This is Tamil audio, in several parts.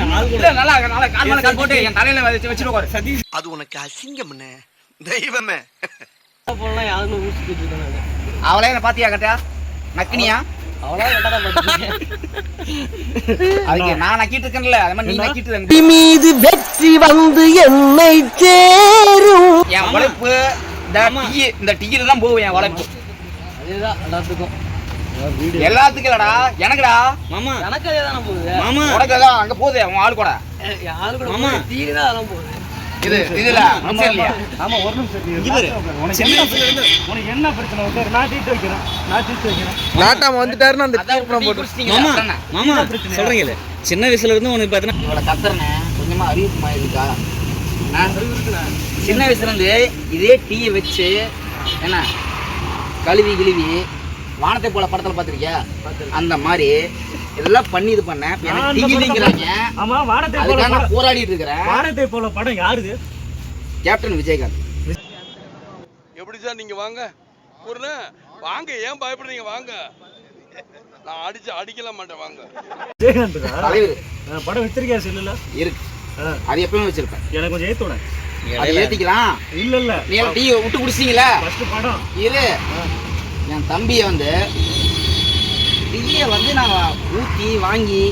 இல்ல, நல்லா நல்லா கால் மேல கால் போட்டு என் தலையில வச்சு வச்சுட்டு உட்காரு. சதீஷ். அது உனக்கு அசிங்கம்னே. தெய்வமே. போலாம் யாருன்னு ஊசிக்கிட்டு. அவளே என்ன பாத்தியா கட்டா நக்கினியா? பார்த்துருக்கேன் அதுக்கு நான் நக்கிட்டு இருக்கேன்ல அது மாதிரி நீ நக்கிட்டு இருக்க. மீது வெற்றி வந்து என்னை சேரும். என் உழைப்பு இந்த டீ இந்த டீயில தான் போகும் என் உழைப்பு. அதேதான் எல்லாத்துக்கும். எல்லாத்துக்கும் இல்லடா. எனக்குடா. மாமா. எனக்கு அதே தானே போகுது. மாமா. உனக்கு தான் அங்க போகுது உன் ஆள் கூட. தீனி தான் அதெல்லாம் போகுது. இது இதுல இல்லையா? ஆமா ஒரு நிமிஷம். உனக்கு என்ன உனக்கு என்ன பிரச்சனை? நான் தீர்த்து வைக்கிறேன். நான் தீர்த்து வைக்கிறேன். நாட்டாம வந்துட்டாருன்னு அந்த அதான் தீர்ப்பணம் போட்டு? மாமா அதானே? மாமா சொல்றீங்களே சின்ன வயசுல இருந்து உனக்கு பார்த்தீங்கன்னா இவளை கத்துறனே. கொஞ்சமா அறிவு இருக்கா நான் சின்ன வயசுல இருந்து இதே டீயை வச்சு என்ன கழுவி கிழுவி வானத்தை போல படத்துல பாத்திருக்கியா அந்த மாதிரி இதெல்லாம் பண்ணி இது இல்லைங்கிறாங்க ஆமா வானத்தை போல நான் போராடிட்டு இருக்கிறேன். வானத்தை போல படம் யாருது? கேப்டன் விஜயகாந்த். எப்படி சார் நீங்க வாங்க? ஒரு வாங்க ஏன் பயப்படுறீங்க? வாங்க. நான் அடிச்சு அடிக்கல மாட்டேன் வாங்க. விஜயகாந்த் தலைவர். படம் வச்சிருக்கியா செல்லுல? இருக்கு. அது எப்பவுமே வச்சிருப்பேன். எனக்கு கொஞ்சம் ஏத்து விட அதை ஏத்திக்கலாம். இல்ல இல்ல நீ விட்டு குடிச்சிட்டீங்களா? ஃபர்ஸ்ட் படம். இரு. என் தம்பியை வந்து டீயை வந்து நான் ஊற்றி வாங்கி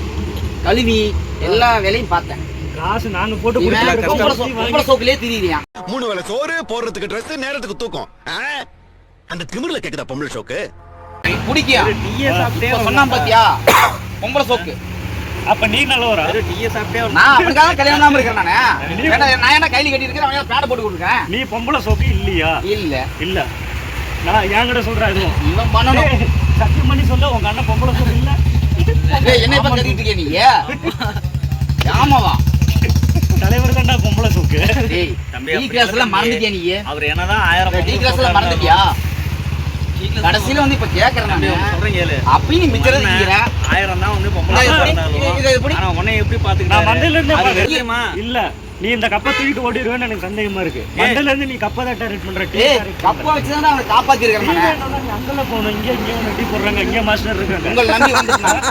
கழுவி எல்லா வேலையும் பார்த்தேன். காசு நாங்க போட்டு இவன் குடிக்கிற பொம்பளை கஷ்டம் சோ- பொம்பளை சோக்குலயே திரியிறியான் மூணு வேளை சோறு போடுறதுக்கு ட்ரெஸ் நேரத்துக்கு தூக்கம்? அந்த திமிர்ல கேக்குதா பொம்பளை ஷோக்கு குடிக்கியா? டீயை சாப்பிட்டே சொன்னான் பாத்தியா? பொம்பளை சோக்கு. அப்ப நீ நல்லவரா டீயை சாப்பிட்டே நான் அப்படிக்காக கல்யாணம் இல்லாம இருக்கேன் நானு. ஏன்னா, நான் என்ன கையில கட்டி இருக்கிறேன் அவன் பேட போட்டு கொடுக்குறேன். நீ பொம்பளை சோக்கு இல்லையா? இல்ல. இல்ல. நான் என்கிட்ட சொல்றேன் இதுவும் இவன் பண்ணணும். சத்தியம் பண்ணி சொல்ல உங்க அண்ணன் பொம்பளை சோக்கு இல்ல. என்னை இப்ப கட்டிட்டு இருக்கிய நீ ஆமாவா தலைவர் தான்டா பொம்பளை சோக்கு. டேய் தம்பி, டீ அப்படி கிளாஸ் எல்லாம் இல்ல மறந்துட்டியா நீ? அவர் என்னதான் ஆயிரம் டீ கிளாஸ் எல்லாம் மறந்துட்டியா? கடைசியில வந்து இப்ப கேக்குறேன் தம்பி, நான். சொல்றேன் கேளு. அப்பயும் நீ மிச்சம் ஆயிரம் தான் வந்து பொம்பளை? ஆனா உன்னை எப்படி நான் பாத்துக்கிட்டாரு? மண்டையில இருந்தே இல்ல. நீ இந்த கப்பை தூக்கிட்டு ஓடிடுவேன்னு எனக்கு சந்தேகமா இருக்கு. மண்டையில இருந்து நீ கப்பை தான் டார்கெட் பண்ற கப்பா பண்ற. வச்சுதான் அவனை காப்பாத்தி நீ அங்கெல்ல போகணும் இங்க இங்க ஒண்ணு டீ போடுறாங்க இங்க மாஸ்டர் இருக்காங்க. உங்களை நம்பி வந்துட்டேன்.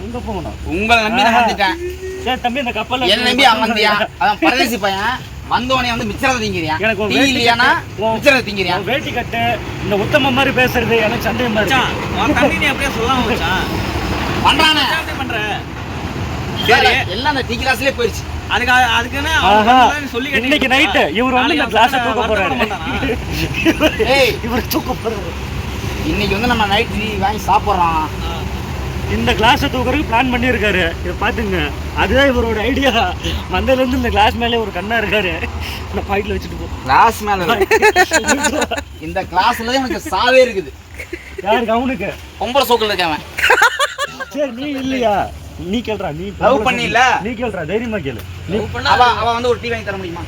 அங்க போகணும். உங்களை நம்பி நான் வந்துட்டேன். சரி தம்பி இந்த கப்பல்ல என்ன நம்பி அவன் வந்தியா அதான் பரதேசி பையன். வந்தவனே வந்து மிச்சரத்தை திங்கிறியான் எனக்கு டீ இல்லையானா? மிச்சரத்தை திங்கிறியான் உன் வேட்டி கட்டு. இந்த உத்தம மாதிரி பேசுறது எனக்கு சந்தேகமா இருக்கு. தம்பி நீ அப்படியே சொல்லாம பண்றானே. பண்ற? சரி எல்லாம் அந்த டீ கிளாஸ்லயே போயிடுச்சு அதுக்கு அதுக்குன்னு சொல்லி இன்னைக்கு. நைட்டு இவர் வந்து இந்த கிளாஸ தூக்க போறாரு. இவர் தூக்க போறாரு. இன்னைக்கு வந்து நம்ம நைட் டீ வாங்கி சாப்பிடுறோம் இந்த கிளாஸை தூக்குறதுக்கு பிளான் பண்ணியிருக்காரு. இதை பார்த்துங்க. அதுதான் இவரோட ஐடியா மந்தையில இருந்து இந்த கிளாஸ் மேலே ஒரு கண்ணா இருக்காரு. இந்த பாயிட்ல வச்சுட்டு போ. கிளாஸ் மேல. இந்த கிளாஸ்ல தான் எனக்கு சாவே இருக்குது. யாருக்கு அவனுக்கு பொம்பளை சோக்கில் இருக்கவன் சரி நீ இல்லையா? நீ கேள்றா நீ Love பண்ணியில்ல? நீ கேள்றா தைரியமா கேளு. அவ அவ வந்து ஒரு டீ வாங்கி தர முடியுமா?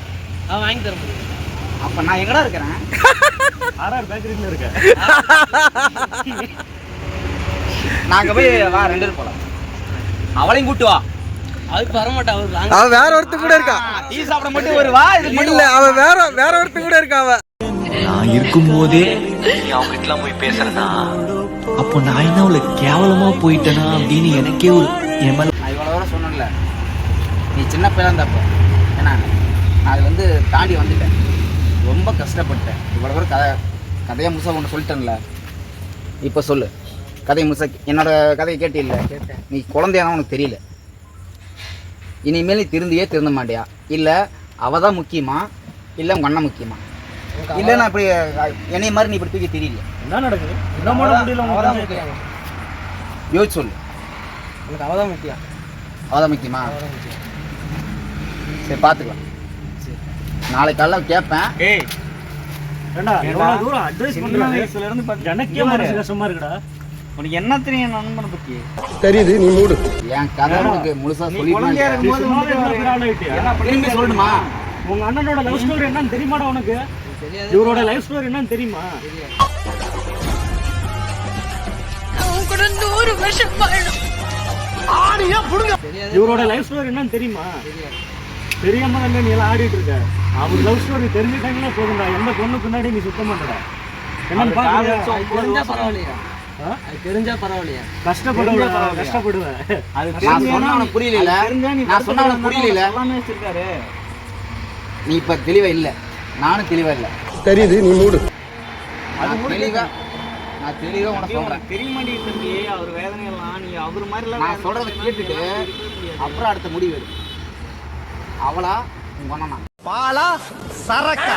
அவன் வாங்கி தர முடியும். அப்ப நான் எங்கடா இருக்கிறேன்? ஆர்ஆர் பேக்கரியில் இருக்க. நாங்க போய் வா ரெண்டு பேரும் போலாம். அவளையும் கூட்டு வா. அதுக்கு அவர் அவ வேற ஒருத்தர் கூட இருக்கா? டீ சாப்பிட மட்டும் வருவா? இது மட்டும் இல்ல அவ வேற வேற ஒருத்தர் கூட இருக்கா அவ? நான் இருக்கும்போதே நீ அவங்ககிட்டலாம் போய் பேசுறனா அப்போ நான் என்ன அவளை கேவலமா போயிட்டேனா அப்படின்னு எனக்கே ஒரு என் மேல நான் இவ்வளோ தூரம் சொன்னேன்ல. நீ சின்ன பையன் இருந்தப்போ ஏன்னா நான் அது வந்து தாண்டி வந்துட்டேன். ரொம்ப கஷ்டப்பட்டேன். இவ்வளோ தூரம் கதை கதையை முழுசாக ஒன்று சொல்லிட்டேன்ல. இப்போ சொல்லு. கதையை முழுசா என்னோட கதையை கேட்டில்ல? நீ குழந்தையான உனக்கு தெரியல. இனிமேல் நீ திருந்தியே திருந்த மாட்டியா? இல்லை அவ தான் முக்கியமா? இல்லை உங்கள் அண்ணன் முக்கியமா? இல்லை நான் இப்படி என்னைய மாதிரி நீ இப்படி தூக்கி தெரியல. என்ன நடக்குது? என்ன பண்ண முடியல அவ தான் முக்கியம் சொல்லு எனக்கு அவதான் முக்கியம் அவதான் முக்கியமா சரி. பார்த்துக்கலாம் நாளைக்கு காலைல கேட்பேன். ஏய் ஏண்டா தூரம் அட்வைஸ் சின்ன பண்றாங்க வயசுல இருந்து பாத்து- எனக்கே மனசு கஷ்டமா இருக்குடா. உனக்கு என்ன தெரியும் நண்பனை பத்தி? தெரியுது நீ மூடு. என் கதை உனக்கு முழுசா? திரும்பி சொல்லணுமா உங்க அண்ணனோட லவ் ஸ்டோரி என்னன்னு தெரியுமாடா உனக்கு? இவரோட லைஃப் ஸ்டோரி என்னன்னு தெரியுமா? அவன் கூட நூறு வருஷம் வாழணும் இவரோட லைஃப் ஸ்டோரி என்னன்னு தெரியுமா? தெரியாம தானே நீ எல்லாம் ஆடிட்டு இருக்க. அவர் லவ் ஸ்டோரி தெரிஞ்சுட்டாங்கன்னா போதும்டா. எந்த பொண்ணு பின்னாடி நீ சுத்த மாட்டடா என்னன்னு பாக்குறியா? தெரிஞ்சா பரவாயில்லையா? அது தெரிஞ்சா பரவாயில்லையா? கஷ்டப்படுவேன். கஷ்டப்படுவேன். அது நான் சொன்னா உனக்கு புரியல நான் சொன்னா உனக்கு புரியல எல்லாமே வச்சிருக்காரு நீ இப்ப தெளிவா இல்ல. நானும் தெளிவா இல்ல. தெரியுது நீ மூடு. நான் தெளிவா நான் தெளிவா உனக்கு சொல்றேன். உனக்கு தெரிய மாட்டேங்குது அவர் வேதனையெல்லாம் நீ அவர் மாதிரி எல்லாம் நான் சொல்றத கேட்டுட்டு அப்புறம் அடுத்த முடிவு எடு. அவளா உங்க பாலா சரக்கா.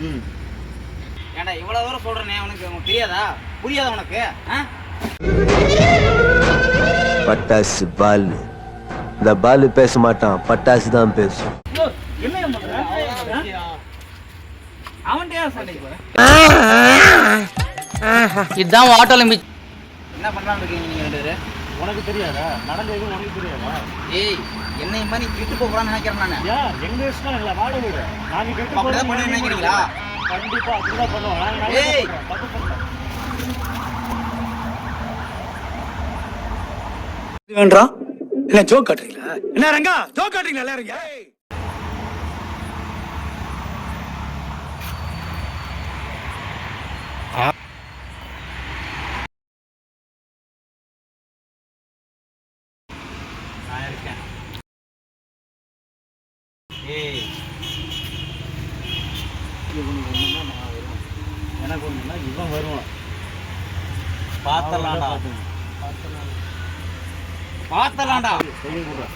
ம். ஏன்டா இவ்வளவு தூரம் சொல்றேனே உனக்கு உனக்கு தெரியாதா? புரியாதா உனக்கு? ஆ? பட்டாசு பால். இந்த பால் பேச மாட்டான் பட்டாசு தான் பேசும். இதுதான் ஆட்டோல மிச்சம் என்ன பண்ணலாம்னு இருக்கீங்க நீங்க ரெண்டு பேரு? உனக்கு தெரியாதா? நடந்தது உனக்கு தெரியாதா? ஏய் என்னை மாதிரி கிட்டு போக கூடாதுன்னு நினைக்கிறேன் நானு. எங்க இஷ்டம் இல்லை வாழ விடு. நாங்க கெட்டு பண்ண நினைக்கிறீங்களா? கண்டிப்பா அப்படிதான் பண்ணுவோம். ஏய். தப்பு வேண்டாம். என்ன ஜோக் காட்டுறீங்களா? என்ன ரங்கா ஜோக் காட்டுறீங்களா எல்லாரும் நான் இருக்கேன் ஏய் இவனுக்கு ஒண்ணுன்னா நான் வருவேன். எனக்கு ஒண்ணுன்னா இவன் வருவான். பார்த்தலாம்டா பார்த்தலாம்டா கொடுறேன்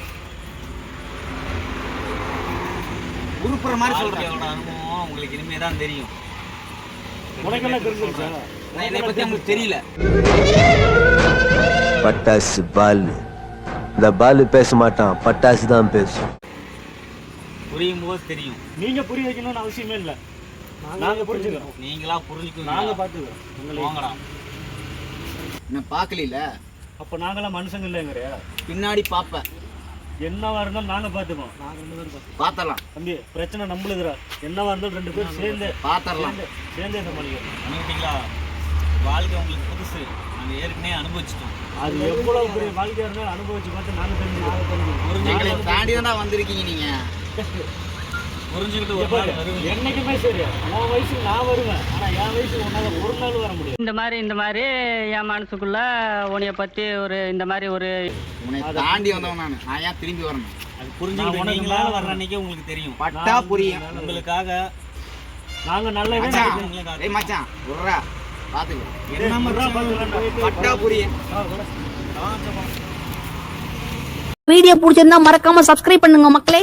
உருப்புற மாதிரி சொல்றேன் அனுபவம் உங்களுக்கு இனிமே தான் தெரியும் உங்களுக்கு தெரியல. பட்டாசு பால் இந்த பால் பேச மாட்டான். பட்டாசு தான் பேசும். புரியும் போது தெரியும். நீங்க புரிய வைக்கணும்னு அவசியமே இல்லை. நாங்க புரிஞ்சுக்கிறோம். நீங்களா புரிஞ்சுக்குவீங்க நாங்க பாத்துக்கிறோம் உங்களை வாங்கடா. நான் பார்க்கல அப்ப நாங்களாம் மனுஷங்க இல்லைங்கிறியா பின்னாடி பார்ப்பேன் என்னவா இருந்தாலும் நாங்க பாத்துப்போம் நாங்க ரெண்டு பேரும் தம்பி பிரச்சனை நம்மளுதுடா என்னவா இருந்தாலும் ரெண்டு பேரும் சேர்ந்து பார்த்தரலாம் சேர்ந்து சமாளிக்கிறோம் பண்ணிட்டீங்களா வாழ்க்கை உங்களுக்கு புதுசு. நாங்கள் ஏற்கனவே அனுபவிச்சிட்டோம். அது எவ்வளவு பெரிய வாழ்க்கையா இருந்தாலும் அனுபவிச்சு பார்த்து நாங்க தெரிஞ்சு நாங்க தெரிஞ்சு எங்களை தாண்டி தானே வந்திருக்கீங்க நீங்க. புரிஞ்சுக்கிட்டு ஒரு நாள் வருவீங்க என்னைக்குமே சரி. உன் வயசுக்கு நான் வருவேன். ஆனா என் வயசுக்கு உன்னால ஒரு நாள் வர முடியும் இந்த மாதிரி இந்த மாதிரி என் மனசுக்குள்ள உன்னைய பத்தி ஒரு இந்த மாதிரி ஒரு உன்னை தாண்டி வந்தவன் நான். நான் ஏன் திரும்பி வரணும்? அது புரிஞ்சுக்கிட்டு உனக்கு நீங்களா மேல வர்ற அன்னைக்கே உங்களுக்கு தெரியும். பட்டா புரியும். உங்களுக்காக நாங்க நல்லதே மச்சான். நினைக்கிறோம். ஏய் மச்சான். என்ன மச்சான். பட்டா புரியும். வீடியோ பிடிச்சிருந்தா மறக்காம சப்ஸ்கிரைப் பண்ணுங்க மக்களே.